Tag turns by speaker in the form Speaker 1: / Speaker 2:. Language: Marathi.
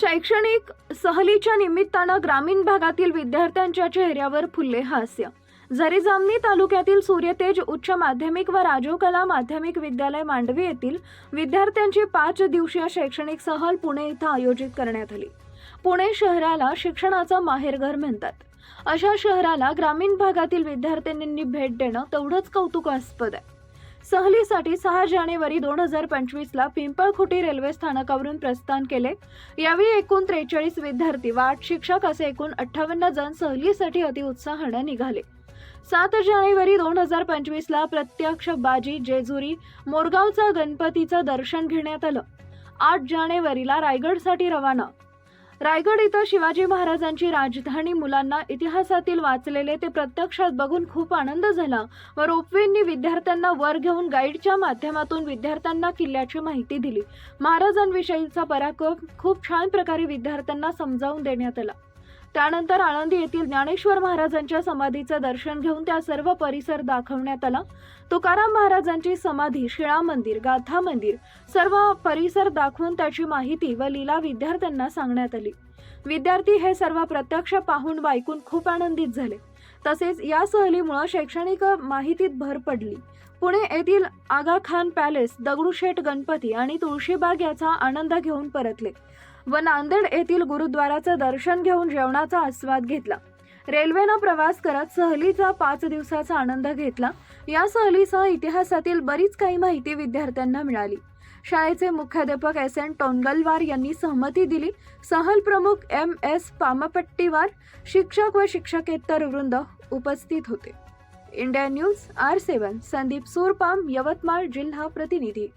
Speaker 1: शैक्षणिक सहलीच्या निमित्तानं ग्रामीण भागातील विद्यार्थ्यांच्या चेहऱ्यावर फुलले हास्य. जरी जामनी तालुक्यातील सूर्यतेज उच्च माध्यमिक व राजीव कला माध्यमिक विद्यालय मांडवी येथील विद्यार्थ्यांची पाच दिवसीय शैक्षणिक सहल पुणे इथं आयोजित करण्यात आली. पुणे शहराला शिक्षणाचं माहेरघर म्हणतात. अशा शहराला ग्रामीण भागातील विद्यार्थ्यांनी भेट देणं तेवढंच कौतुकास्पद आहे. सहलीसाठी सहा जानेवारी दोन हजार पंचवीसला पिंपळखुटी रेल्वे स्थानकावरून प्रस्थान केले. यावेळी एकूण त्रेचाळीस विद्यार्थी व आठ शिक्षक असे एकूण अठ्ठावन्न जण सहलीसाठी अतिउत्साहानं निघाले. सात जानेवारी दोन हजार पंचवीसला प्रत्यक्ष बाजी जेजुरी मोरगावचा गणपतीचं दर्शन घेण्यात आलं. आठ जानेवारीला रायगडसाठी रवाना रायगड इथं शिवाजी महाराजांची राजधानी मुलांना इतिहासातील वाचलेले ते प्रत्यक्षात बघून खूप आनंद झाला व रोपवेंनी विद्यार्थ्यांना वर घेऊन गाईडच्या माध्यमातून विद्यार्थ्यांना किल्ल्याची माहिती दिली. महाराजांविषयीचा पराक्रम खूप छान प्रकारे विद्यार्थ्यांना समजावून देण्यात आला. त्यानंतर आळंदी येथील ज्ञानेश्वर महाराजांच्या समाधीचं दर्शन घेऊन त्या सर्व परिसर दाखवण्यात आला. तुकाराम महाराजांची समाधी शिळा मंदिर गाथा मंदिर सर्व परिसर दाखवून त्याची माहिती व लीला विद्यार्थ्यांना सांगण्यात आली. विद्यार्थी हे सर्व प्रत्यक्ष पाहून व ऐकून खूप आनंदित झाले. तसेच या सहलीमुळे शैक्षणिक माहितीत भर पडली. पुणे येथील आगा खान पॅलेस दगडूशेठ गणपती आणि तुळशीबाग याचा आनंद घेऊन परतले. व नांदेड येथील गुरुद्वाराचं दर्शन घेऊन जेवणाचा आस्वाद घेतला. रेल्वेनं प्रवास करत सहलीचा पाच दिवसाचा आनंद घेतला. या सहलीसह इतिहासातील बरीच काही माहिती विद्यार्थ्यांना मिळाली. शाळेचे मुख्याध्यापक एस एन टोनगलवार यांनी सहमती दिली. सहल प्रमुख एम एस पामपट्टीवार शिक्षक व शिक्षकेतर वृंद उपस्थित होते. India news R seven Sandeep Surpam Yavatmal जिल्हा प्रतिनिधी.